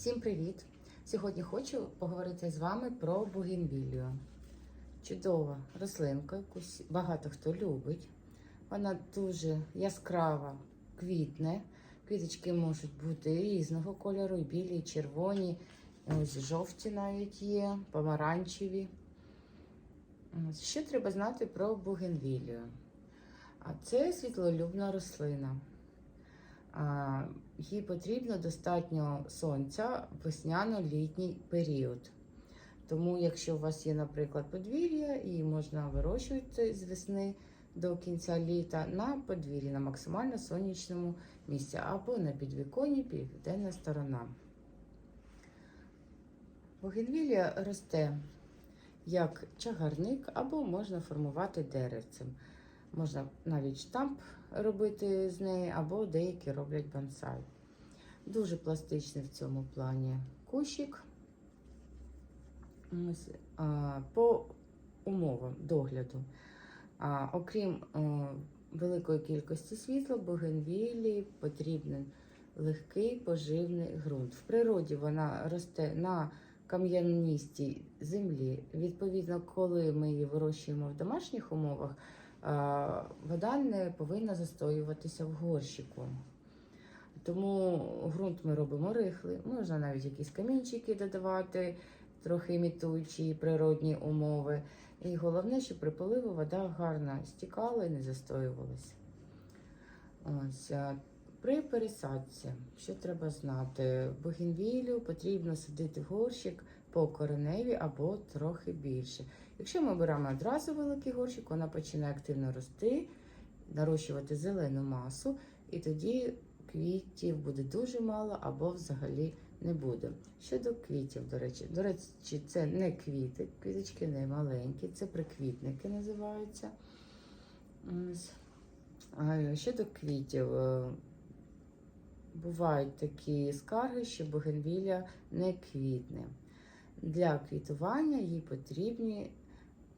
Всім привіт! Сьогодні хочу поговорити з вами про бугенвілію. Чудова рослинка, яку багато хто любить. Вона дуже яскрава, квітне. Квіточки можуть бути різного кольору, і білі, і червоні, і ось жовті навіть є, помаранчеві. Що треба знати про бугенвілію? А це світлолюбна рослина. Їй потрібно достатньо сонця в весняно-літній період. Тому, якщо у вас є, наприклад, подвір'я, і можна вирощувати з весни до кінця літа на подвір'ї, на максимально сонячному місці, або на підвіконні південна сторона. Бугенвілія росте як чагарник, або можна формувати деревцем. Можна навіть штамп робити з неї, або деякі роблять бонсай. Дуже пластичний в цьому плані кущик. По умовам догляду. Окрім великої кількості світла, бугенвілі потрібен легкий поживний ґрунт. В природі вона росте на кам'янистій землі. Відповідно, коли ми її вирощуємо в домашніх умовах, вода не повинна застоюватися в горщику. Тому ґрунт ми робимо рихлий, можна навіть якісь камінчики додавати, трохи імітуючи природні умови. І головне, щоб при поливу вода гарно стікала і не застоювалася. Ось, при пересадці, що треба знати, бугенвілію потрібно садити в горщик по кореневі або трохи більше. Якщо ми беремо одразу великий горщик, вона починає активно рости, нарощувати зелену масу, і тоді квітів буде дуже мало або взагалі не буде. Щодо квітів, до речі, до речі, це не квіти, квіточки не маленькі, це приквітники називаються. Щодо квітів, е, бувають такі скарги, що бугенвілля не квітне. Для квітування їй потрібні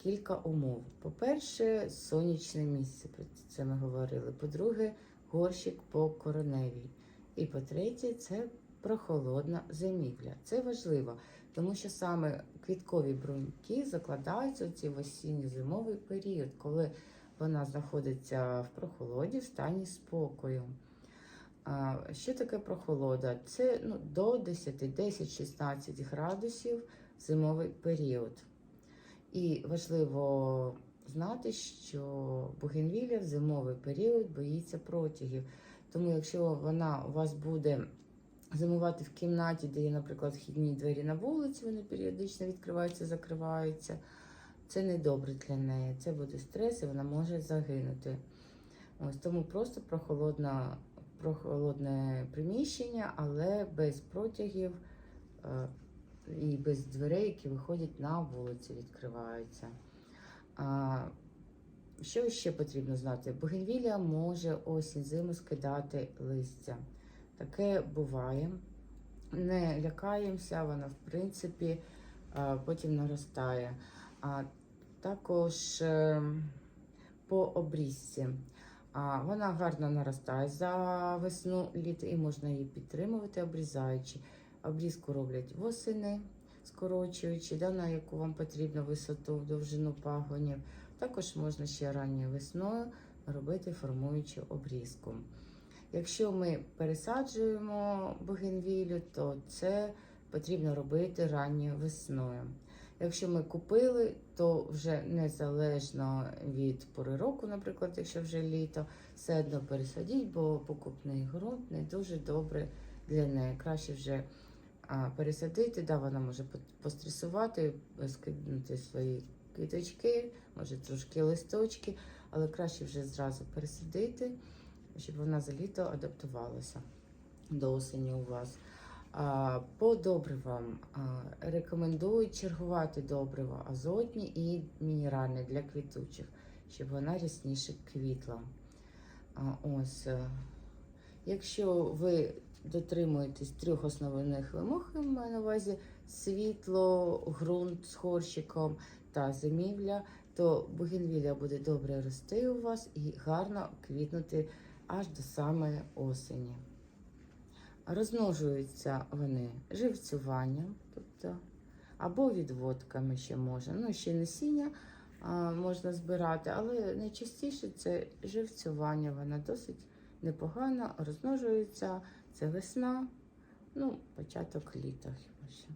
кілька умов. По-перше, сонячне місце, про це ми говорили. По-друге, горщик по короневій. І по-третє, це прохолодна зимівля. Це важливо, тому що саме квіткові бруньки закладаються в цей осінньо-зимовий період, коли вона знаходиться в прохолоді в стані спокою. А, Що таке прохолода? Це ну, до 10, 10-16 градусів зимовий період. І важливо знати, що бугенвілля в зимовий період боїться протягів. Тому, якщо вона у вас буде зимувати в кімнаті, де є, наприклад, вхідні двері на вулиці, вони періодично відкриваються, закриваються, це не добре для неї. Це буде стрес і вона може загинути. Ось тому просто прохолодна, прохолодне приміщення, але без протягів е, і без дверей, які виходять на вулиці, відкриваються. Що ще потрібно знати? Бугенвілля може осінь зиму скидати листя. Таке буває. Не лякаємося, вона, в принципі, потім наростає. А також е, по обрізці. Вона гарно наростає за весну літо і можна її підтримувати, обрізаючи. Обрізку роблять восени, скорочуючи, да, на яку вам потрібно висоту, довжину пагонів. Також можна ще ранньою весною робити формуючу обрізку. Якщо ми пересаджуємо бугенвілю, то це потрібно робити ранньою весною. Якщо ми купили, то вже незалежно від пори року, наприклад, якщо вже літо, все одно пересадіть, бо покупний ґрунт не дуже добре для неї. Краще вже пересадити, да, вона може по- постресувати, скинути свої квіточки, може трошки листочки, але краще вже зразу пересадити, щоб вона за літо адаптувалася до осені у вас. По добривам а, рекомендують чергувати добрива азотні і мінеральні для квітучих, щоб вона рясніше квітла. Ось, е, якщо ви дотримуєтесь трьох основних вимог, я маю на увазі світло, ґрунт з горщиком та зимівля, то бугенвілля буде добре рости у вас і гарно квітнути аж до самої осені. Розмножуються вони живцюванням, тобто, або відводками ще можна. Ну, ще насіння а, можна збирати, але найчастіше це живцювання. Вона досить непогано розмножується. Це весна, ну, початок літа хіба що.